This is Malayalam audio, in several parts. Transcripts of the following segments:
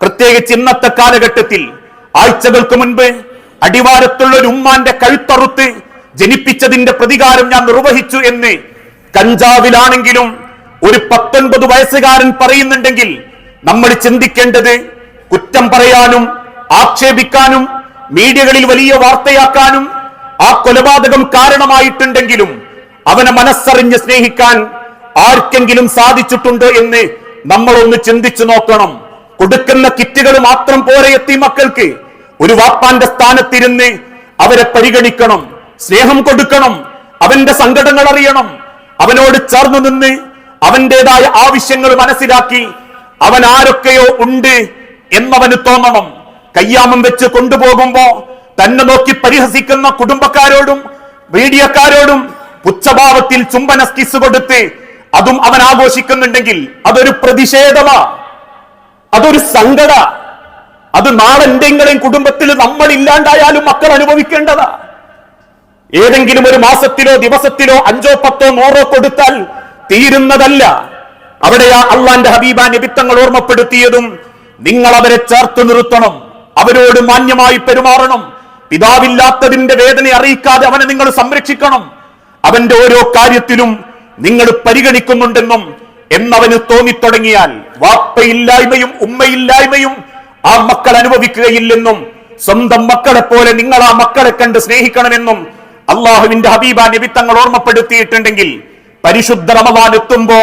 പ്രത്യേകിച്ച് ഇന്നത്തെ കാലഘട്ടത്തിൽ ആഴ്ചകൾക്ക് മുൻപ് അടിവാരത്തുള്ള ഒരു ഉമ്മാന്റെ കഴുത്തറുത്ത് ജനിപ്പിച്ചതിന്റെ പ്രതികാരം ഞാൻ നിർവഹിച്ചു എന്ന് കഞ്ചാവിലാണെങ്കിലും ഒരു പത്തൊൻപത് വയസ്സുകാരൻ പറയുന്നുണ്ടെങ്കിൽ നമ്മൾ ചിന്തിക്കേണ്ടത് കുറ്റം പറയാനും ആക്ഷേപിക്കാനും മീഡിയകളിൽ വലിയ വാർത്തയാക്കാനും ആ കൊലപാതകം കാരണമായിട്ടുണ്ടെങ്കിലും അവനെ മനസ്സറിഞ്ഞ് സ്നേഹിക്കാൻ ആർക്കെങ്കിലും സാധിച്ചിട്ടുണ്ടോ എന്ന് നമ്മളൊന്ന് ചിന്തിച്ചു നോക്കണം. കൊടുക്കുന്ന കിറ്റുകൾ മാത്രം പോരെ എത്തി മക്കൾക്ക്. ഒരു വാപ്പാന്റെ സ്ഥാനത്തിരുന്ന് അവരെ പരിഗണിക്കണം സ്നേഹം കൊടുക്കണം അവന്റെ സങ്കടങ്ങൾ അറിയണം അവനോട് ചേർന്ന് നിന്ന് അവന്റേതായ ആവശ്യങ്ങൾ മനസ്സിലാക്കി അവൻ ആരൊക്കെയോ ഉണ്ട് എന്നവന് തോന്നണം. കയ്യാമം വെച്ച് കൊണ്ടുപോകുമ്പോ തന്നെ നോക്കി പരിഹസിക്കുന്ന കുടുംബക്കാരോടും മീഡിയക്കാരോടും പുച്ഛഭാവത്തിൽ ചുംബന സ്കിസ് കൊടുത്ത് അതും അവൻ ആഘോഷിക്കുന്നുണ്ടെങ്കിൽ അതൊരു പ്രതിഷേധമാ. അതൊരു സങ്കട. അത് നാളെ എന്തെങ്കിലും കുടുംബത്തിൽ നമ്മൾ ഇല്ലാണ്ടായാലും മക്കൾ അനുഭവിക്കേണ്ടതാ. ഏതെങ്കിലും ഒരു മാസത്തിലോ ദിവസത്തിലോ അഞ്ചോ പത്തോ നൂറോ കൊടുത്താൽ തീരുന്നതല്ല. അവിടെയാ അള്ളാന്റെ ഹബീബ നിബിത്തങ്ങൾ ഓർമ്മപ്പെടുത്തിയതും നിങ്ങൾ അവരെ ചേർത്ത് നിർത്തണം. അവരോട് മാന്യമായി പെരുമാറണം. പിതാവില്ലാത്തതിന്റെ വേദന അറിയിക്കാതെ അവനെ നിങ്ങൾ സംരക്ഷിക്കണം. അവന്റെ ഓരോ കാര്യത്തിലും നിങ്ങൾ പരിഗണിക്കുന്നുണ്ടെന്നും എന്നവന് തോന്നിത്തുടങ്ങിയാൽ വാപ്പയില്ലായ്മയും ഉമ്മയില്ലായ്മയും ആ മക്കൾ അനുഭവിക്കുകയില്ലെന്നും സ്വന്തം മക്കളെ പോലെ നിങ്ങൾ ആ മക്കളെ കണ്ട് സ്നേഹിക്കണമെന്നും അള്ളാഹുവിന്റെ ഹബീബ നിമിത്തങ്ങൾ ഓർമ്മപ്പെടുത്തിയിട്ടുണ്ടെങ്കിൽ പരിശുദ്ധ റമദാൻ എത്തുമ്പോ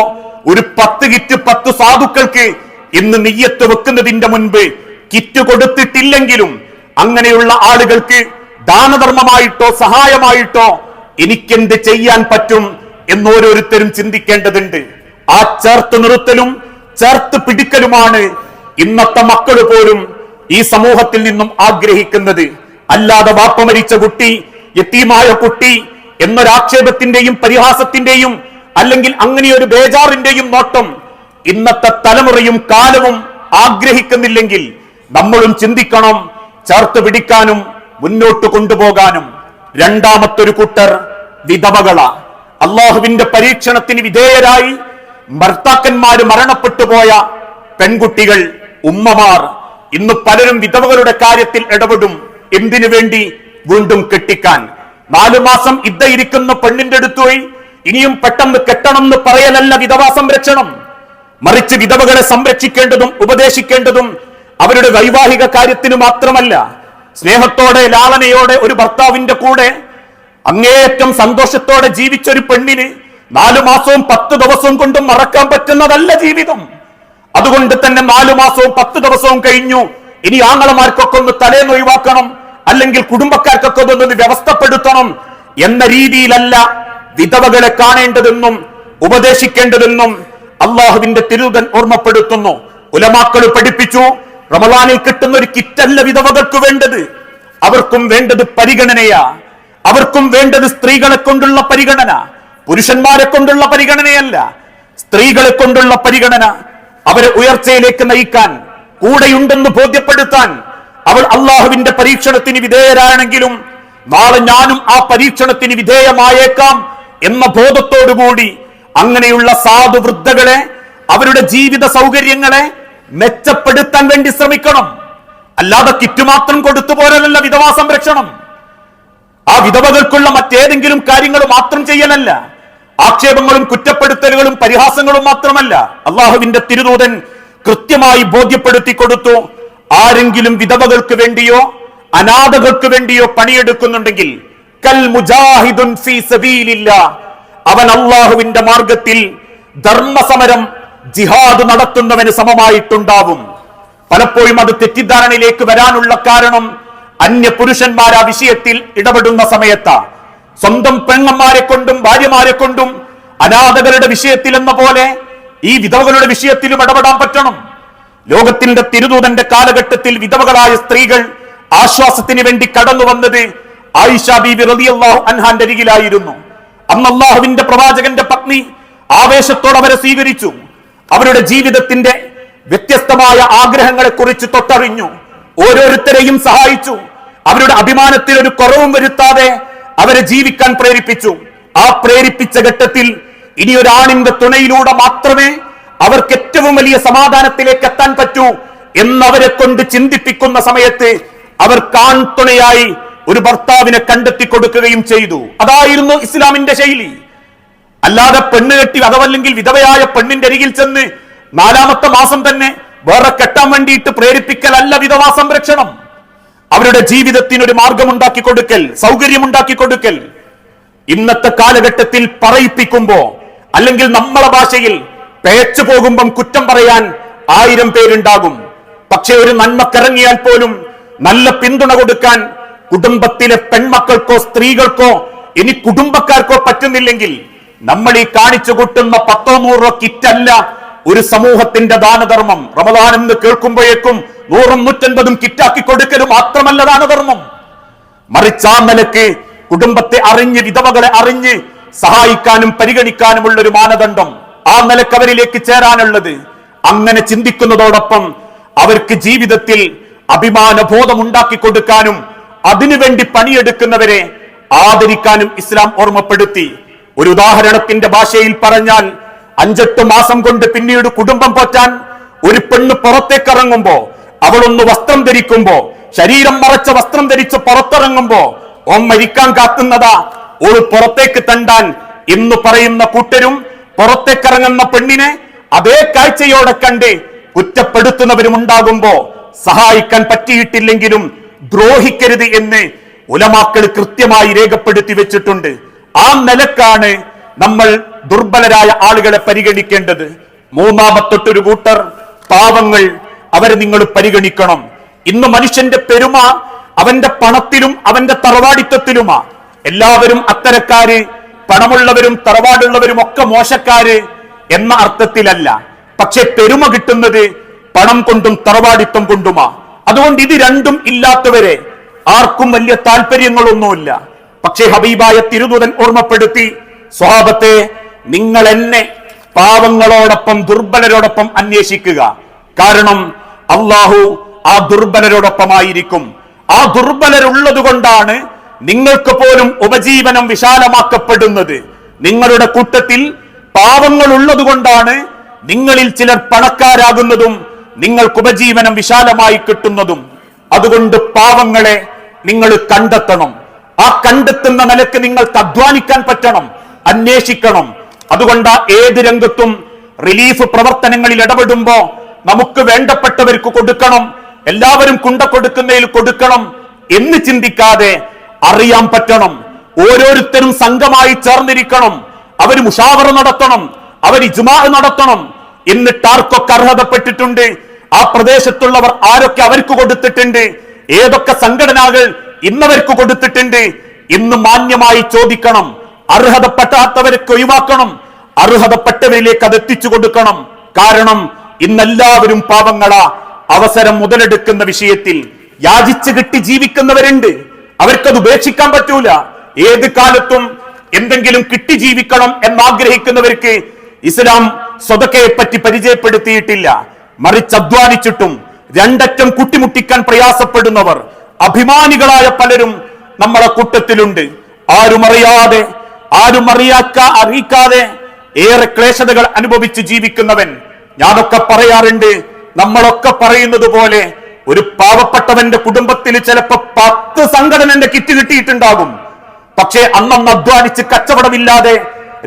ഒരു പത്ത് കിറ്റ് പത്ത് സാധുക്കൾക്ക് ഇന്ന് നെയ്യത്ത് വെക്കുന്നതിന്റെ മുൻപ് കിറ്റ് കൊടുത്തിട്ടില്ലെങ്കിലും അങ്ങനെയുള്ള ആളുകൾക്ക് ദാനധർമ്മമായിട്ടോ സഹായമായിട്ടോ എനിക്കെന്ത് ചെയ്യാൻ പറ്റും എന്നോരോരുത്തരും ചിന്തിക്കേണ്ടതുണ്ട്. ആ ചേർത്ത് നിർത്തലും ചേർത്ത് പിടിക്കലുമാണ് ഇന്നത്തെ മക്കൾ പോലും ഈ സമൂഹത്തിൽ നിന്നും ആഗ്രഹിക്കുന്നത്. അല്ലാതെ വാപ്പ മരിച്ച കുട്ടി യത്തീമായ കുട്ടി എന്നൊരാക്ഷേപത്തിന്റെയും പരിഹാസത്തിന്റെയും അല്ലെങ്കിൽ അങ്ങനെയൊരു ബേജാറിന്റെയും നോട്ടം ഇന്നത്തെ തലമുറയും കാലവും ആഗ്രഹിക്കുന്നില്ലെങ്കിൽ നമ്മളും ചിന്തിക്കണം ചേർത്ത് പിടിക്കാനും മുന്നോട്ട് കൊണ്ടുപോകാനും. രണ്ടാമത്തൊരു കൂട്ടർ വിധവകള. അള്ളാഹുവിന്റെ പരീക്ഷണത്തിന് വിധേയരായി ഭർത്താക്കന്മാര് മരണപ്പെട്ടു പോയ പെൺകുട്ടികൾ ഉമ്മമാർ ഇന്ന് പലരും വിധവകളുടെ കാര്യത്തിൽ ഇടപെടും. എന്തിനു വേണ്ടി? വീണ്ടും കെട്ടിക്കാൻ. നാലു മാസം ഇദ്ദ ഇരിക്കുന്ന പെണ്ണിന്റെ അടുത്ത് പോയി ഇനിയും പെട്ടെന്ന് കെട്ടണം എന്ന് പറയലല്ല വിധവാ സംരക്ഷണം. മറിച്ച് വിധവകളെ സംരക്ഷിക്കേണ്ടതും ഉപദേശിക്കേണ്ടതും അവരുടെ വൈവാഹിക കാര്യത്തിന് മാത്രമല്ല. സ്നേഹത്തോടെ ലാളനയോടെ ഒരു ഭർത്താവിന്റെ കൂടെ അങ്ങേയറ്റം സന്തോഷത്തോടെ ജീവിച്ചൊരു പെണ്ണിന് നാലു മാസവും പത്ത് ദിവസവും കൊണ്ടും മറക്കാൻ പറ്റുന്നതല്ല ജീവിതം. അതുകൊണ്ട് തന്നെ നാലു മാസവും പത്ത് ദിവസവും കഴിഞ്ഞു. ഇനി ആങ്ങളമാർക്കൊക്കെ ഒന്ന് തലേന്ന് ഒഴിവാക്കണം. അല്ലെങ്കിൽ കുടുംബക്കാർക്കൊക്കെ ഒന്ന് വ്യവസ്ഥപ്പെടുത്തണം എന്ന രീതിയിലല്ല വിധവകളെ കാണേണ്ടതെന്നും ഉപദേശിക്കേണ്ടതെന്നും അള്ളാഹുവിന്റെ തിരുതൻ ഓർമ്മപ്പെടുത്തുന്നു. ഉലമാക്കൾ പഠിപ്പിച്ചു റമലാനിൽ കിട്ടുന്ന ഒരു കിറ്റല്ല വിധവകൾക്ക് വേണ്ടത്. അവർക്കും വേണ്ടത് പരിഗണനയാ. അവർക്കും വേണ്ടത് സ്ത്രീകളെ കൊണ്ടുള്ള പരിഗണന. പുരുഷന്മാരെ കൊണ്ടുള്ള പരിഗണനയല്ല സ്ത്രീകളെ കൊണ്ടുള്ള പരിഗണന. അവരെ ഉയർച്ചയിലേക്ക് നയിക്കാൻ കൂടെയുണ്ടെന്ന് ബോധ്യപ്പെടുത്താൻ അവൾ അള്ളാഹുവിന്റെ പരീക്ഷണത്തിന് വിധേയരാണെങ്കിലും നാളെ ഞാനും ആ പരീക്ഷണത്തിന് വിധേയമായേക്കാം എന്ന ബോധത്തോടുകൂടി അങ്ങനെയുള്ള സാധു വൃദ്ധകളെ അവരുടെ ജീവിത സൗകര്യങ്ങളെ മെച്ചപ്പെടുത്താൻ വേണ്ടി ശ്രമിക്കണം. അല്ലാതെ കിറ്റ് മാത്രം കൊടുത്തു പോരലല്ല വിധവാ സംരക്ഷണം. ആ വിധവകൾക്കുള്ള മറ്റേതെങ്കിലും കാര്യങ്ങൾ മാത്രം ചെയ്യലല്ല. ആക്ഷേപങ്ങളും കുറ്റപ്പെടുത്തലുകളും പരിഹാസങ്ങളും മാത്രമല്ല അള്ളാഹുവിന്റെ തിരുദൂതൻ കൃത്യമായി ബോധ്യപ്പെടുത്തി കൊടുത്തു. ആരെങ്കിലും വിധവകൾക്ക് വേണ്ടിയോ അനാഥകൾക്ക് വേണ്ടിയോ പണിയെടുക്കുന്നുണ്ടെങ്കിൽ കൽ മുജാഹിദുൻ ഫീ അവൻ അള്ളാഹുവിന്റെ മാർഗത്തിൽ ധർമ്മസമരം ജിഹാദ് നടത്തുന്നവന് സമമായിട്ടുണ്ടാവും. പലപ്പോഴും അത് തെറ്റിദ്ധാരണയിലേക്ക് വരാനുള്ള കാരണം അന്യ പുരുഷന്മാർ ആ വിഷയത്തിൽ ഇടപെടുന്ന സമയത്താ. സ്വന്തം പെണ്ണന്മാരെ കൊണ്ടും ഭാര്യമാരെ കൊണ്ടും അനാഥകരുടെ വിഷയത്തിൽ എന്ന പോലെ ഈ വിധവകളുടെ വിഷയത്തിലും ഇടപെടാൻ പറ്റണം. ലോകത്തിന്റെ തിരുദൂതന്റെ കാലഘട്ടത്തിൽ വിധവകളായ സ്ത്രീകൾ ആശ്വാസത്തിന് വേണ്ടി കടന്നു വന്നത് ആയിഷ ബീബി റളിയല്ലാഹു അൻഹാന്റെ അരികിലായിരുന്നു. അന്ന് അള്ളാഹുവിന്റെ പ്രവാചകന്റെ പത്നി ആവേശത്തോടെ അവരെ സ്വീകരിച്ചു. അവരുടെ ജീവിതത്തിന്റെ വ്യത്യസ്തമായ ആഗ്രഹങ്ങളെ കുറിച്ച് തൊട്ടറിഞ്ഞു. ഓരോരുത്തരെയും സഹായിച്ചു. അവരുടെ അഭിമാനത്തിൽ ഒരു കുറവും വരുത്താതെ അവരെ ജീവിക്കാൻ പ്രേരിപ്പിച്ചു. ആ പ്രേരിപ്പിച്ച ഘട്ടത്തിൽ ഇനി ഒരാണിന്റെ തുണയിലൂടെ മാത്രമേ അവർക്ക് ഏറ്റവും വലിയ സമാധാനത്തിലേക്ക് എത്താൻ പറ്റൂ എന്നവരെ കൊണ്ട് ചിന്തിപ്പിക്കുന്ന സമയത്ത് അവർ കാൺതുണയായി ഒരു ഭർത്താവിനെ കണ്ടെത്തി കൊടുക്കുകയും ചെയ്തു. അതായിരുന്നു ഇസ്ലാമിന്റെ ശൈലി. അല്ലാതെ പെണ്ണ് കെട്ടി അതവല്ലെങ്കിൽ വിധവയായ പെണ്ണിന്റെ അരികിൽ ചെന്ന് നാലാമത്തെ മാസം തന്നെ വേറെ കെട്ടാൻ വേണ്ടിയിട്ട് പ്രേരിപ്പിക്കലല്ല വിധവാ സംരക്ഷണം. അവരുടെ ജീവിതത്തിന് ഒരു മാർഗമുണ്ടാക്കി കൊടുക്കൽ സൗകര്യമുണ്ടാക്കി കൊടുക്കൽ ഇന്നത്തെ കാലഘട്ടത്തിൽ പറയിപ്പിക്കുമ്പോ അല്ലെങ്കിൽ നമ്മളെ ഭാഷയിൽ പേച്ചു പോകുമ്പം കുറ്റം പറയാൻ ആയിരം പേരുണ്ടാകും. പക്ഷെ ഒരു നന്മക്കിറങ്ങിയാൽ പോലും നല്ല പിന്തുണ കൊടുക്കാൻ കുടുംബത്തിലെ പെൺമക്കൾക്കോ സ്ത്രീകൾക്കോ ഇനി കുടുംബക്കാർക്കോ പറ്റുന്നില്ലെങ്കിൽ നമ്മൾ ഈ കാണിച്ചു കൂട്ടുന്ന പത്തോ നൂറോ കിറ്റല്ല ഒരു സമൂഹത്തിന്റെ ദാനധർമ്മം റമദാൻ എന്ന് കേൾക്കുമ്പോഴേക്കും നൂറും നൂറ്റൻപതും കിറ്റാക്കി കൊടുക്കലും മാത്രമല്ല ദാനധർമ്മം. മറിച്ച് ആ നിലയ്ക്ക് കുടുംബത്തെ അറിഞ്ഞ് വിധവകളെ അറിഞ്ഞ് സഹായിക്കാനും പരിഗണിക്കാനുമുള്ള ഒരു മാനദണ്ഡം ആ നിലയ്ക്ക് അവരിലേക്ക് ചേരാനുള്ളത്. അങ്ങനെ ചിന്തിക്കുന്നതോടൊപ്പം അവർക്ക് ജീവിതത്തിൽ അഭിമാനബോധം ഉണ്ടാക്കി കൊടുക്കാനും അതിനുവേണ്ടി പണിയെടുക്കുന്നവരെ ആദരിക്കാനും ഇസ്ലാം ഓർമ്മപ്പെടുത്തി. ഒരു ഉദാഹരണത്തിന്റെ ഭാഷയിൽ പറഞ്ഞാൽ അഞ്ചെട്ട് മാസം കൊണ്ട് പിന്നീട് കുടുംബം പോറ്റാൻ ഒരു പെണ്ണ് പുറത്തേക്കിറങ്ങുമ്പോ അവളൊന്ന് വസ്ത്രം ധരിക്കുമ്പോ ശരീരം മറച്ച വസ്ത്രം ധരിച്ച് പുറത്തിറങ്ങുമ്പോ ഓം മരിക്കാൻ കാത്തുന്നതാ. ഒരു പുറത്തേക്ക് തണ്ടാൻ എന്ന് പറയുന്ന കൂട്ടരും പുറത്തേക്കിറങ്ങുന്ന പെണ്ണിനെ അതേ കാഴ്ചയോടെ കണ്ട് കുറ്റപ്പെടുത്തുന്നവരും ഉണ്ടാകുമ്പോ സഹായിക്കാൻ പറ്റിയിട്ടില്ലെങ്കിലും ദ്രോഹിക്കരുത് എന്ന് ഉലമാക്കൾ കൃത്യമായി രേഖപ്പെടുത്തി വെച്ചിട്ടുണ്ട്. ആ നിലക്കാണ് നമ്മൾ ദുർബലരായ ആളുകളെ പരിഗണിക്കേണ്ടത്. മൂന്നാമത്തൊട്ടൊരു കൂട്ടർ പാവങ്ങൾ അവരെ നിങ്ങൾ പരിഗണിക്കണം. ഇന്ന് മനുഷ്യന്റെ പെരുമ അവന്റെ പണത്തിലും അവന്റെ തറവാടിത്വത്തിലുമാ എല്ലാവരും അത്തരക്കാര് പണമുള്ളവരും തറവാടുള്ളവരും ഒക്കെ മോശക്കാര് എന്ന അർത്ഥത്തിലല്ല. പക്ഷെ പെരുമ കിട്ടുന്നത് പണം കൊണ്ടും തറവാടിത്വം കൊണ്ടുമാ. അതുകൊണ്ട് ഇത് രണ്ടും ഇല്ലാത്തവരെ ആർക്കും വലിയ താല്പര്യങ്ങളൊന്നുമില്ല. പക്ഷേ ഹബീബായ തിരുദൂതൻ ഓർമ്മപ്പെടുത്തി സ്വഭാവത്തെ നിങ്ങൾ എന്നെ പാവങ്ങളോടൊപ്പം ദുർബലരോടൊപ്പം അന്വേഷിക്കുക. കാരണം അള്ളാഹു ആ ദുർബലരോടൊപ്പമായിരിക്കും. ആ ദുർബലരുള്ളത് കൊണ്ടാണ് നിങ്ങൾക്ക് പോലും ഉപജീവനം വിശാലമാക്കപ്പെടുന്നത്. നിങ്ങളുടെ കൂട്ടത്തിൽ പാവങ്ങൾ ഉള്ളത് കൊണ്ടാണ് നിങ്ങളിൽ ചിലർ പണക്കാരാകുന്നതും നിങ്ങൾക്ക് ഉപജീവനം വിശാലമായി കിട്ടുന്നതും. അതുകൊണ്ട് പാവങ്ങളെ നിങ്ങൾ കണ്ടെത്തണം. ആ കണ്ടെത്തുന്ന നിലയ്ക്ക് നിങ്ങൾക്ക് അധ്വാനിക്കാൻ പറ്റണം. അന്വേഷിക്കണം. അതുകൊണ്ട് ഏത് രംഗത്തും റിലീഫ് പ്രവർത്തനങ്ങളിൽ ഇടപെടുമ്പോ നമുക്ക് വേണ്ടപ്പെട്ടവർക്ക് കൊടുക്കണം. എല്ലാവരും കുണ്ട കൊടുക്കുന്നതിൽ കൊടുക്കണം എന്ന് ചിന്തിക്കാതെ അറിയാൻ പറ്റണം. ഓരോരുത്തരും സംഘമായി ചേർന്നിരിക്കണം. അവർ മുഷാവറ നടത്തണം. അവർ ഇജ്മാ നടത്തണം. എന്നിട്ട് ആർക്കൊക്കെ അർഹതപ്പെട്ടിട്ടുണ്ട്? ആ പ്രദേശത്തുള്ളവർ ആരൊക്കെ അവർക്ക് കൊടുത്തിട്ടുണ്ട്? ഏതൊക്കെ സംഘടനകൾ ഇന്നവർക്ക് കൊടുത്തിട്ടുണ്ട്? ഇന്ന് മാന്യമായി ചോദിക്കണം. അർഹതപ്പെട്ടാത്തവർക്ക് ഒഴിവാക്കണം. അർഹതപ്പെട്ടവരിലേക്ക് അത് എത്തിച്ചു കൊടുക്കണം. കാരണം ഇന്നെല്ലാവരും പാപങ്ങളാ അവസരം മുതലെടുക്കുന്ന വിഷയത്തിൽ യാചിച്ച് കിട്ടി ജീവിക്കുന്നവരുണ്ട്. അവർക്കത് ഉപേക്ഷിക്കാൻ പറ്റൂല. ഏത് കാലത്തും എന്തെങ്കിലും കിട്ടി ജീവിക്കണം എന്നാഗ്രഹിക്കുന്നവർക്ക് ഇസ്ലാം സ്വതക്കയെ പറ്റി പരിചയപ്പെടുത്തിയിട്ടില്ല. മറിച്ച് അധ്വാനിച്ചിട്ടും രണ്ടറ്റം കുട്ടിമുട്ടിക്കാൻ പ്രയാസപ്പെടുന്നവർ അഭിമാനികളായ പലരും നമ്മളെ കൂട്ടത്തിലുണ്ട്. ആരും അറിയാതെ ആരും അറിയാക്ക അറിയിക്കാതെ ഏറെ ക്ലേശതകൾ അനുഭവിച്ച് ജീവിക്കുന്നവൻ. ഞാനൊക്കെ പറയാറുണ്ട് നമ്മളൊക്കെ പറയുന്നത് പോലെ ഒരു പാവപ്പെട്ടവന്റെ കുടുംബത്തിൽ ചിലപ്പോ പത്ത് സംഘടനന്റെ കിറ്റ് കിട്ടിയിട്ടുണ്ടാകും. പക്ഷേ അന്നന്ന് അധ്വാനിച്ച് കച്ചവടമില്ലാതെ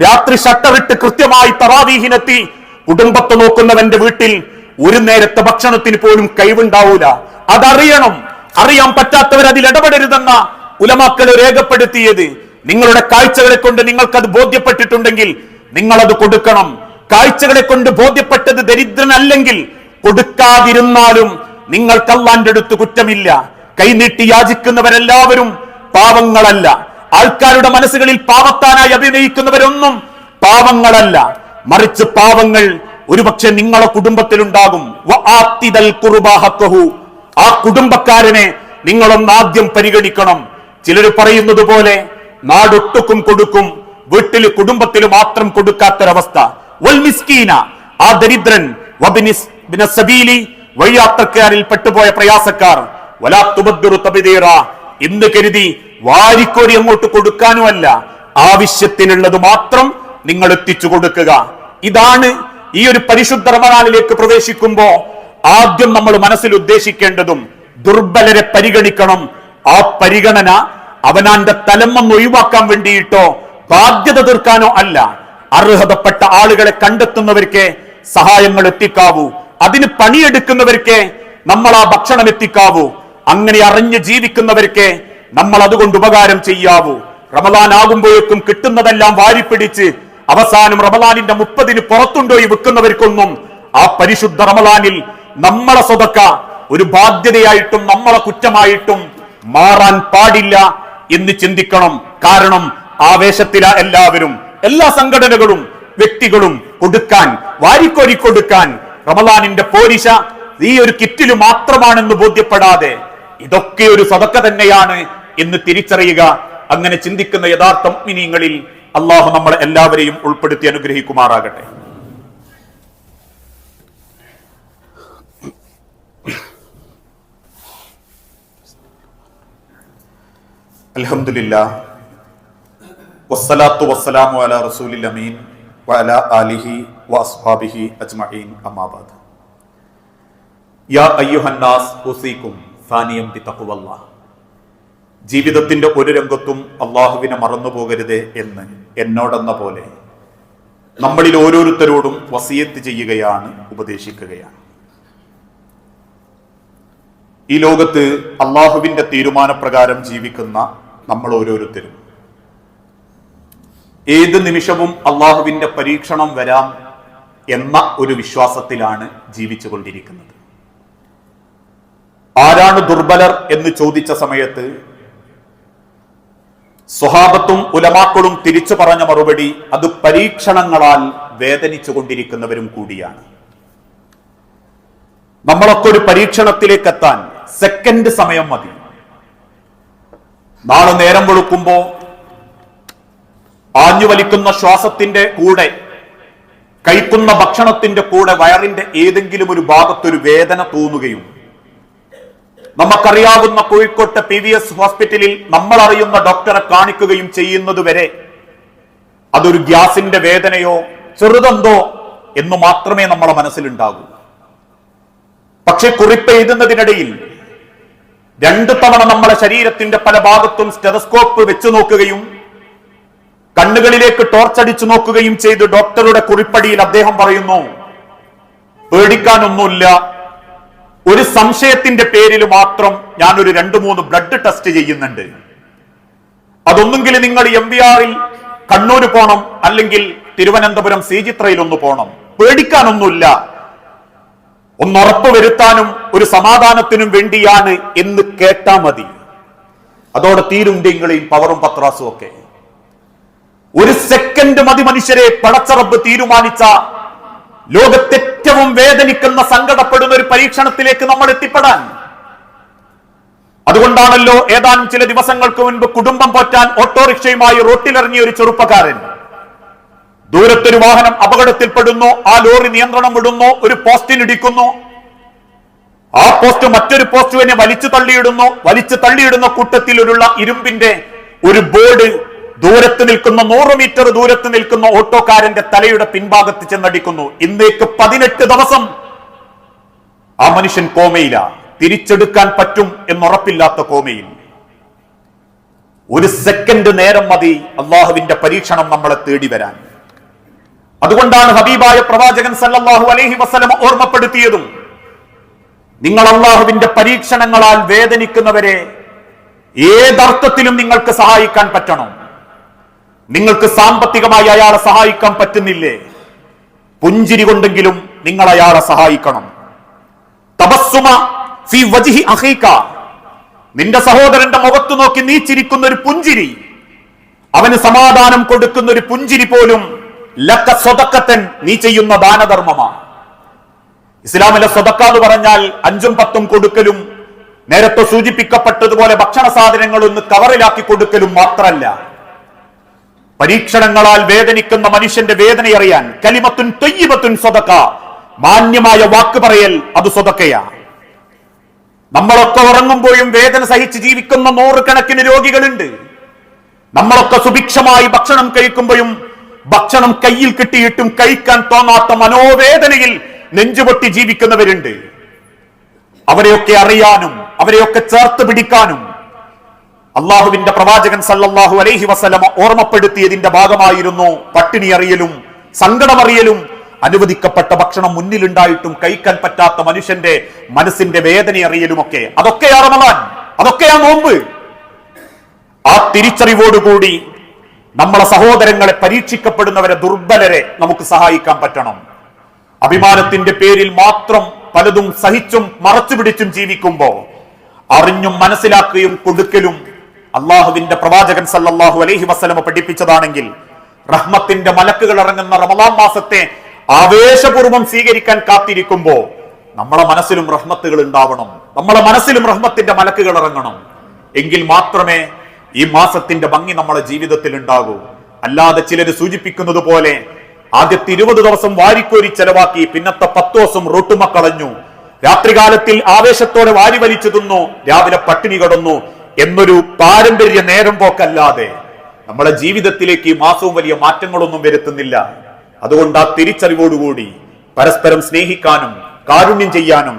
രാത്രി ഷട്ടറിട്ട് കൃത്യമായി തറാവീഹിനെത്തി കുടുംബത്തെ നോക്കുന്നവന്റെ വീട്ടിൽ ഒരു നേരത്തെ ഭക്ഷണത്തിന് പോലും കഴിവുണ്ടാവൂല. അതറിയണം. അറിയാൻ പറ്റാത്തവർ അതിൽ ഇടപെടരുതെന്ന ഉലമാക്കൾ രേഖപ്പെടുത്തിയത് നിങ്ങളുടെ കാഴ്ചകളെ കൊണ്ട് നിങ്ങൾക്കത് ബോധ്യപ്പെട്ടിട്ടുണ്ടെങ്കിൽ നിങ്ങളത് കൊടുക്കണം. കാഴ്ചകളെ കൊണ്ട് ബോധ്യപ്പെട്ടത് ദരിദ്രനല്ലെങ്കിൽ കൊടുക്കാതിരുന്നാലും നിങ്ങൾക്ക് അള്ളാന്റെ അടുത്ത് കുറ്റമില്ല. കൈനീട്ടി യാചിക്കുന്നവരെല്ലാവരും പാവങ്ങളല്ല. ആൾക്കാരുടെ മനസ്സുകളിൽ പാവത്താനായി അഭിനയിക്കുന്നവരൊന്നും പാവങ്ങളല്ല. മറിച്ച് പാവങ്ങൾ ഒരുപക്ഷെ നിങ്ങളെ കുടുംബത്തിലുണ്ടാകും. ആ കുടുംബക്കാരനെ നിങ്ങളൊന്ന് ആദ്യം പരിഗണിക്കണം. ചിലർ പറയുന്നത് പോലെ നാടൊട്ടുക്കും കൊടുക്കും. വീട്ടിൽ കുടുംബത്തിൽ മാത്രം കൊടുക്കാത്തൊരവസ്ഥ. മിസ്കീന ആ ദരിദ്രൻ വഴിയാത്രക്കാരിൽ പെട്ടുപോയ പ്രയാസക്കാർ. എന്ന് കരുതി വാരിക്കോരി അങ്ങോട്ട് കൊടുക്കാനുമല്ല ആവശ്യത്തിനുള്ളത് മാത്രം നിങ്ങൾ എത്തിച്ചു കൊടുക്കുക. ഇതാണ് ഈ ഒരു പരിശുദ്ധ റമദാനിലേക്ക് പ്രവേശിക്കുമ്പോ ആദ്യം നമ്മൾ മനസ്സിൽ ഉദ്ദേശിക്കേണ്ടതും ദുർബലരെ പരിഗണിക്കണം. ആ പരിഗണന അവനാന്റെ തലമ്മം ഒഴിവാക്കാൻ വേണ്ടിയിട്ടോ ബാധ്യത തീർക്കാനോ അല്ല. അർഹതപ്പെട്ട ആളുകളെ കണ്ടെത്തുന്നവർക്ക് സഹായങ്ങൾ എത്തിക്കാവൂ. അതിന് പണിയെടുക്കുന്നവർക്ക് നമ്മൾ ആ ഭക്ഷണം എത്തിക്കാവൂ. അങ്ങനെ അറിഞ്ഞ് ജീവിക്കുന്നവർക്ക് നമ്മൾ അതുകൊണ്ട് ഉപകാരം ചെയ്യാവൂ. റമദാൻ ആകുമ്പോഴേക്കും കിട്ടുന്നതെല്ലാം വാരിപ്പിടിച്ച് അവസാനം റമദാനിന്റെ മുപ്പതിന് പുറത്തുണ്ടോയി വെക്കുന്നവർക്കൊന്നും ആ പരിശുദ്ധ റമദാനിൽ നമ്മളെ സ്വതക്ക ഒരു ബാധ്യതയായിട്ടും നമ്മളെ കുറ്റമായിട്ടും മാറാൻ പാടില്ല എന്ന് ചിന്തിക്കണം. കാരണം ആവേശത്തില എല്ലാവരും. എല്ലാ സംഘടനകളും വ്യക്തികളും കൊടുക്കാൻ വാരിക്കോരി കൊടുക്കാൻ റമദാനിന്റെ പോരിശ ഈ ഒരു കിറ്റിൽ മാത്രമാണെന്ന് ബോധ്യപ്പെടാതെ ഇതൊക്കെ ഒരു സതക്ക തന്നെയാണ് എന്ന് തിരിച്ചറിയുക. അങ്ങനെ ചിന്തിക്കുന്ന യഥാർത്ഥ മിനിങ്ങളിൽ അള്ളാഹു നമ്മളെ എല്ലാവരെയും ഉൾപ്പെടുത്തി അനുഗ്രഹിക്കുമാറാകട്ടെ. അൽഹംദുലില്ലാ. വസ്സലാത്തു വസ്സലാമു അലാ റസൂലിൽ അമീൻ വഅലാ ആലിഹി വഅസ്ഹാബിഹി അജ്മഈൻ. അമ്മാബാദ് യാ അയ്യുഹന്നാസ് ഉസീക്കും സാനിയം ബിതഖ്വല്ലാഹ് ജീവിതത്തിന്റെ ഒരു രംഗത്തും അള്ളാഹുവിനെ മറന്നു പോകരുത് എന്ന് എന്നോടെന്ന പോലെ നമ്മളിൽ ഓരോരുത്തരോടും വസിയത്ത് ചെയ്യുകയാണ് ഉപദേശിക്കുകയാണ്. ഈ ലോകത്ത് അള്ളാഹുവിന്റെ തീരുമാനപ്രകാരം ജീവിക്കുന്ന നമ്മൾ ഓരോരുത്തരും ഏത് നിമിഷവും അള്ളാഹുവിന്റെ പരീക്ഷണം വരാം എന്ന ഒരു വിശ്വാസത്തിലാണ് ജീവിച്ചുകൊണ്ടിരിക്കുന്നത്. ആരാണ് ദുർബലർ എന്ന് ചോദിച്ച സമയത്ത് സ്വഹാബത്തും ഉലമാക്കളും തിരിച്ചു പറഞ്ഞ മറുപടി അത് പരീക്ഷണങ്ങളാൽ വേദനിച്ചു കൊണ്ടിരിക്കുന്നവരും കൂടിയാണ്. നമ്മളൊക്കെ ഒരു പരീക്ഷണത്തിലേക്ക് എത്താൻ സെക്കൻഡ് സമയം മതി. നാളെ നേരം വെളുക്കുമ്പോ ആഞ്ഞു വലിക്കുന്ന ശ്വാസത്തിന്റെ കൂടെ കഴിക്കുന്ന ഭക്ഷണത്തിന്റെ കൂടെ വയറിന്റെ ഏതെങ്കിലും ഒരു ഭാഗത്തൊരു വേദന തോന്നുകയും നമുക്കറിയാവുന്ന കോഴിക്കോട്ടെ പി വി എസ് ഹോസ്പിറ്റലിൽ നമ്മൾ അറിയുന്ന ഡോക്ടറെ കാണിക്കുകയും ചെയ്യുന്നത് വരെ അതൊരു ഗ്യാസിന്റെ വേദനയോ ചെറുതെന്തോ എന്ന് മാത്രമേ നമ്മളെ മനസ്സിലുണ്ടാകൂ. പക്ഷെ കുറിപ്പ് എഴുതുന്നതിനിടയിൽ രണ്ടു തവണ നമ്മളെ ശരീരത്തിന്റെ പല ഭാഗത്തും സ്റ്റെതസ്കോപ്പ് വെച്ചു നോക്കുകയും കണ്ണുകളിലേക്ക് ടോർച്ചടിച്ചു നോക്കുകയും ചെയ്ത് ഡോക്ടറുടെ കുറിപ്പടിയിൽ അദ്ദേഹം പറയുന്നു പേടിക്കാനൊന്നുമില്ല. ഒരു സംശയത്തിന്റെ പേരിൽ മാത്രം ഞാൻ ഒരു രണ്ടു മൂന്ന് ബ്ലഡ് ടെസ്റ്റ് ചെയ്യുന്നുണ്ട്. അതൊന്നുകിൽ നിങ്ങൾ എം വി ആറിൽ കണ്ണൂര് പോണം അല്ലെങ്കിൽ തിരുവനന്തപുരം സീചിത്രയിൽ ഒന്ന് പോണം. പേടിക്കാനൊന്നുമില്ല. ഒന്ന് ഉറപ്പ് വരുത്താനും ഒരു സമാധാനത്തിനും വേണ്ടിയാണ് എന്ന് കേട്ടാ മതി. അതോടെ തീരും ഡിങ്ങളെയും പവറും പത്രാസും ഒക്കെ. ഒരു സെക്കൻഡ് മതി മനുഷ്യരെ പടച്ചറബ് തീരുമാനിച്ച ലോകത്തേറ്റവും വേദനിക്കുന്ന സങ്കടപ്പെടുന്ന ഒരു പരീക്ഷണത്തിലേക്ക് നമ്മൾ എത്തിപ്പെടാൻ. അതുകൊണ്ടാണല്ലോ ഏതാനും ചില ദിവസങ്ങൾക്ക് മുൻപ് കുടുംബം പോറ്റാൻ ഓട്ടോറിക്ഷയുമായി റോട്ടിലിറങ്ങിയ ഒരു ചെറുപ്പക്കാരൻ ദൂരത്തൊരു വാഹനം അപകടത്തിൽപ്പെടുന്നു ആ ലോറി നിയന്ത്രണം വിടുന്നു ഒരു പോസ്റ്റിനിടിക്കുന്നു ആ പോസ്റ്റ് മറ്റൊരു പോസ്റ്റുവിനെ വലിച്ചു തള്ളിയിടുന്നു. വലിച്ചു തള്ളിയിടുന്ന കൂട്ടത്തിൽ ഒരുള്ള ഇരുമ്പിന്റെ ഒരു ബോർഡ് ദൂരത്ത് നിൽക്കുന്ന നൂറ് മീറ്റർ ദൂരത്ത് നിൽക്കുന്ന ഓട്ടോക്കാരന്റെ തലയുടെ പിൻഭാഗത്ത് ചെന്നടിക്കുന്നു. ഇന്നേക്ക് പതിനെട്ട് ദിവസം ആ മനുഷ്യൻ കോമയില. തിരിച്ചെടുക്കാൻ പറ്റും എന്നുറപ്പില്ലാത്ത കോമയിൽ. ഒരു സെക്കൻഡ് നേരം മതി അള്ളാഹുവിന്റെ പരീക്ഷണം നമ്മളെ തേടി വരാൻ അതുകൊണ്ടാണ് ഹബീബായ പ്രവാചകൻ സല്ലാഹു അലൈഹി വസല്ലം ഓർമ്മപ്പെടുത്തിയതും നിങ്ങൾ അള്ളാഹുവിന്റെ പരീക്ഷണങ്ങളാൽ വേദനിക്കുന്നവരെ ഏതർത്ഥത്തിലും നിങ്ങൾക്ക് സഹായിക്കാൻ പറ്റണം. നിങ്ങൾക്ക് സാമ്പത്തികമായി അയാളെ സഹായിക്കാൻ പറ്റുന്നില്ലേ? പുഞ്ചിരി കൊണ്ടെങ്കിലും നിങ്ങൾ അയാളെ സഹായിക്കണം. തപസ്സുമ വജിഹി നിന്റെ സഹോദരന്റെ മുഖത്തു നോക്കി നീച്ചിരിക്കുന്ന ഒരു പുഞ്ചിരി. അവന് സമാധാനം കൊടുക്കുന്ന ഒരു പുഞ്ചിരി പോലും നീ ചെയ്യുന്ന ദാനധർമ്മമാണ് ഇസ്ലാമിലെ സ്വതക്ക എന്ന് പറഞ്ഞാൽ അഞ്ചും പത്തും കൊടുക്കലും നേരത്തെ സൂചിപ്പിക്കപ്പെട്ടതുപോലെ ഭക്ഷണ സാധനങ്ങൾ ഒന്ന് കവറിലാക്കി കൊടുക്കലും മാത്രമല്ല പരീക്ഷണങ്ങളാൽ വേദനിക്കുന്ന മനുഷ്യന്റെ വേദന അറിയാൻ കലിമത്തുൻ തൊയ്യബത്തുൻ സ്വതക്ക. മാന്യമായ വാക്ക് പറയൽ അത് സ്വതക്കയാ. നമ്മളൊക്കെ ഉറങ്ങുമ്പോഴും വേദന സഹിച്ച് ജീവിക്കുന്ന നൂറുകണക്കിന് രോഗികളുണ്ട്. നമ്മളൊക്കെ സുഭിക്ഷമായി ഭക്ഷണം കഴിക്കുമ്പോഴും ഭക്ഷണം കയ്യിൽ കിട്ടിയിട്ടും കഴിക്കാൻ തോന്നാത്ത മനോവേദനയിൽ നെഞ്ചുപൊട്ടി ജീവിക്കുന്നവരുണ്ട്. അവരെയൊക്കെ അറിയാനും അവരെയൊക്കെ ചേർത്ത് പിടിക്കാനും അള്ളാഹുവിന്റെ പ്രവാചകൻ സല്ലല്ലാഹു അലൈഹി വസല്ലമ ഓർമ്മപ്പെടുത്തിയതിന്റെ ഭാഗമായിരുന്നു പട്ടിണി അറിയലും സങ്കടമറിയലും അനുവദിക്കപ്പെട്ട ഭക്ഷണം മുന്നിലുണ്ടായിട്ടും കഴിക്കാൻ പറ്റാത്ത മനുഷ്യന്റെ മനസ്സിന്റെ വേദന അറിയലുമൊക്കെ അതൊക്കെയാ റമദാൻ അതൊക്കെയാ നോമ്പ്. ആ തിരിച്ചറിവോടുകൂടി നമ്മളെ സഹോദരങ്ങളെ പരീക്ഷിക്കപ്പെടുന്നവരെ ദുർബലരെ നമുക്ക് സഹായിക്കാൻ പറ്റണം. അഭിമാനത്തിന്റെ പേരിൽ മാത്രം പലതും സഹിച്ചും മറച്ചു പിടിച്ചും ജീവിക്കുമ്പോ അറിഞ്ഞും മനസ്സിലാക്കുകയും കൊടുക്കലും അള്ളാഹുവിന്റെ പ്രവാചകൻ സല്ലാഹു അലൈഹി വസ്ലമ പഠിപ്പിച്ചതാണെങ്കിൽ റഹ്മത്തിന്റെ മലക്കുകൾ ഇറങ്ങുന്ന റമദാം മാസത്തെ ആവേശപൂർവം സ്വീകരിക്കാൻ കാത്തിരിക്കുമ്പോ നമ്മളെ മനസ്സിലും റഹ്മത്തുകൾ ഉണ്ടാവണം. നമ്മളെ മനസ്സിലും റഹ്മത്തിന്റെ മലക്കുകൾ ഇറങ്ങണം. എങ്കിൽ മാത്രമേ ഈ മാസത്തിന്റെ ഭംഗി നമ്മുടെ ജീവിതത്തിൽ ഉണ്ടാകൂ. അല്ലാതെ ചിലര് സൂചിപ്പിക്കുന്നത് പോലെ ആദ്യത്തെ ഇരുപത് ദിവസം വാരിക്കോരി ചെലവാക്കി പിന്നത്തെ പത്ത് ദിവസം റൊട്ടുമ കളഞ്ഞു. രാത്രികാലത്തിൽ ആവേശത്തോടെ വാരി വലിച്ചു തിന്നു രാവിലെ പട്ടിണി കടന്നു എന്നൊരു പാരമ്പര്യ നേരം പോക്കല്ലാതെ നമ്മുടെ ജീവിതത്തിലേക്ക് ഈ മാസവും വലിയ മാറ്റങ്ങളൊന്നും വരുത്തുന്നില്ല. അതുകൊണ്ട് ആ തിരിച്ചറിവോടുകൂടി പരസ്പരം സ്നേഹിക്കാനും കാരുണ്യം ചെയ്യാനും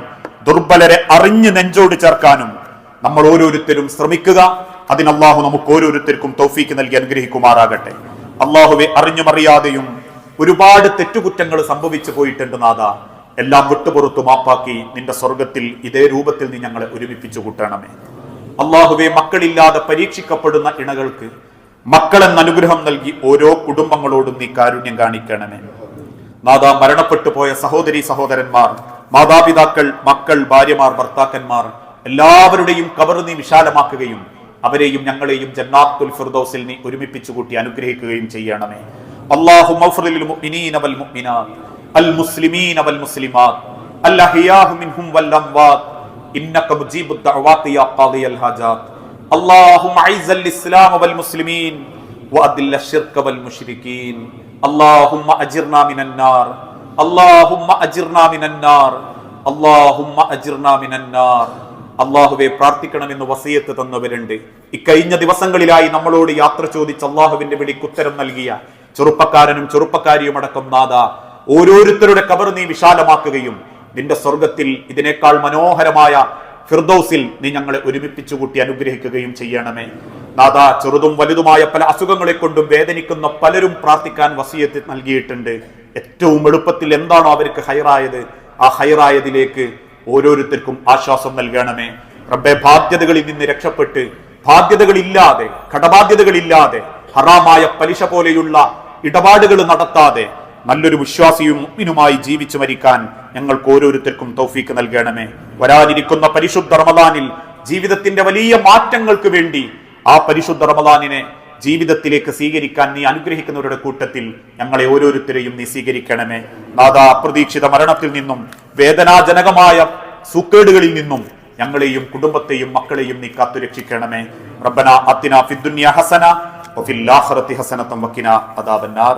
ദുർബലരെ അറിഞ്ഞ് നെഞ്ചോട് ചേർക്കാനും നമ്മൾ ഓരോരുത്തരും ശ്രമിക്കുക. അതിന് അള്ളാഹു നമുക്ക് ഓരോരുത്തർക്കും തൗഫീക്ക് നൽകി അനുഗ്രഹിക്കുമാറാകട്ടെ. അള്ളാഹുവെ അറിഞ്ഞുമറിയാതെയും ഒരുപാട് തെറ്റുകുറ്റങ്ങൾ സംഭവിച്ചു പോയിട്ടുണ്ട് നാഥ. എല്ലാം വിട്ടുപുറത്തു മാപ്പാക്കി നിന്റെ സ്വർഗത്തിൽ ഇതേ രൂപത്തിൽ നീ ഞങ്ങളെ ഒരുമിപ്പിച്ചു കൂട്ടണമേ. അള്ളാഹുവെ മക്കളില്ലാതെ പരീക്ഷിക്കപ്പെടുന്ന ഇണകൾക്ക് മക്കളെന്ന അനുഗ്രഹം നൽകി ഓരോ കുടുംബങ്ങളോടും നീ കാരുണ്യം കാണിക്കണമേ. നാഥ മരണപ്പെട്ടു പോയ സഹോദരി സഹോദരന്മാർ മാതാപിതാക്കൾ മക്കൾ ഭാര്യമാർ ഭർത്താക്കന്മാർ എല്ലാവരുടെയും കബർ നീ വിശാലമാക്കുകയും അവരെയും ഞങ്ങളെയും ജന്നാത്തുൽ ഫിർദൗസിൽ നീ ഒരുമിപ്പിച്ചു കൂട്ടി അനുഗ്രഹിക്കുകയും ചെയ്യണമേ അല്ലാഹു മഗ്ഫിറിൽ മുഅ്മിനീന വൽ മുഅ്മിനാത്ത് അൽ മുസ്ലിമീന വൽ മുസ്ലിമാത്ത് അൽ അഹ്യാഹു മിൻഹും വൽ അംവാത്ത് ഇന്നക മുജീബുദ് ദഅവാതി യാ ഖാദിയൽ ഹാജാത്ത് اللهم اعز الاسلام والمسلمين واذل الشرك والمشركين اللهم اجرنا من النار اللهم اجرنا من النار اللهم اجرنا من النار അള്ളാഹുവെ പ്രാർത്ഥിക്കണമെന്ന് വസീയത്ത് തന്നവരുണ്ട്. ഇക്കഴിഞ്ഞ ദിവസങ്ങളിലായി നമ്മളോട് യാത്ര ചോദിച്ച് അള്ളാഹുവിന്റെ വിളി കുത്തരം നൽകിയ ചെറുപ്പക്കാരനും ചെറുപ്പക്കാരിയും അടക്കം നാഥ ഓരോരുത്തരുടെ കബർ നീ വിശാലമാക്കുകയും നിന്റെ സ്വർഗത്തിൽ ഇതിനേക്കാൾ മനോഹരമായ ഫിർദൌസിൽ നീ ഞങ്ങളെ ഒരുമിപ്പിച്ചു കൂട്ടി അനുഗ്രഹിക്കുകയും ചെയ്യണമേ. നാഥ ചെറുതും വലുതുമായ പല അസുഖങ്ങളെ കൊണ്ടും വേദനിക്കുന്ന പലരും പ്രാർത്ഥിക്കാൻ വസീയത്ത് നൽകിയിട്ടുണ്ട്. ഏറ്റവും എളുപ്പത്തിൽ എന്താണോ അവർക്ക് ഹൈറായത് ആ ഹൈറായതിലേക്ക് ഓരോരുത്തർക്കും ആശ്വാസം നൽകണമേ. റബ്ബെ ബാധ്യതകളിൽ നിന്ന് രക്ഷപ്പെട്ട് ബാധ്യതകളില്ലാതെ കടബാധ്യതകളില്ലാതെ ഹറാമായ പലിശ പോലെയുള്ള ഇടപാടുകൾ നടത്താതെ നല്ലൊരു വിശ്വാസിയും മുഅ്മിനുമായി ജീവിച്ചു മരിക്കാൻ ഞങ്ങൾക്ക് ഓരോരുത്തർക്കും തൗഫീക്ക് നൽകണമേ. വരാനിരിക്കുന്ന പരിശുദ്ധ റമദാനിൽ ജീവിതത്തിന്റെ വലിയ മാറ്റങ്ങൾക്ക് വേണ്ടി ആ പരിശുദ്ധ റമദാനിനെ ജീവിതത്തിലേക്ക് സ്വീകരിക്കാൻ നീ അനുഗ്രഹിക്കുന്നവരുടെ കൂട്ടത്തിൽ ഞങ്ങളെ ഓരോരുത്തരെയും നീ സ്വീകരിക്കണമേ. നാഥ അപ്രതീക്ഷിത മരണത്തിൽ നിന്നും വേദനാജനകമായ സൂക്കേടുകളിൽ നിന്നും ഞങ്ങളെയും കുടുംബത്തെയും മക്കളെയും നീ കാത്തുരക്ഷിക്കണമേ. റബ്ബന അത്തിന ഫിദ്ദുന്യ ഹസന വഫിൽ ആഖിറതി ഹസനതം വഖിന അദാബന്നാർ.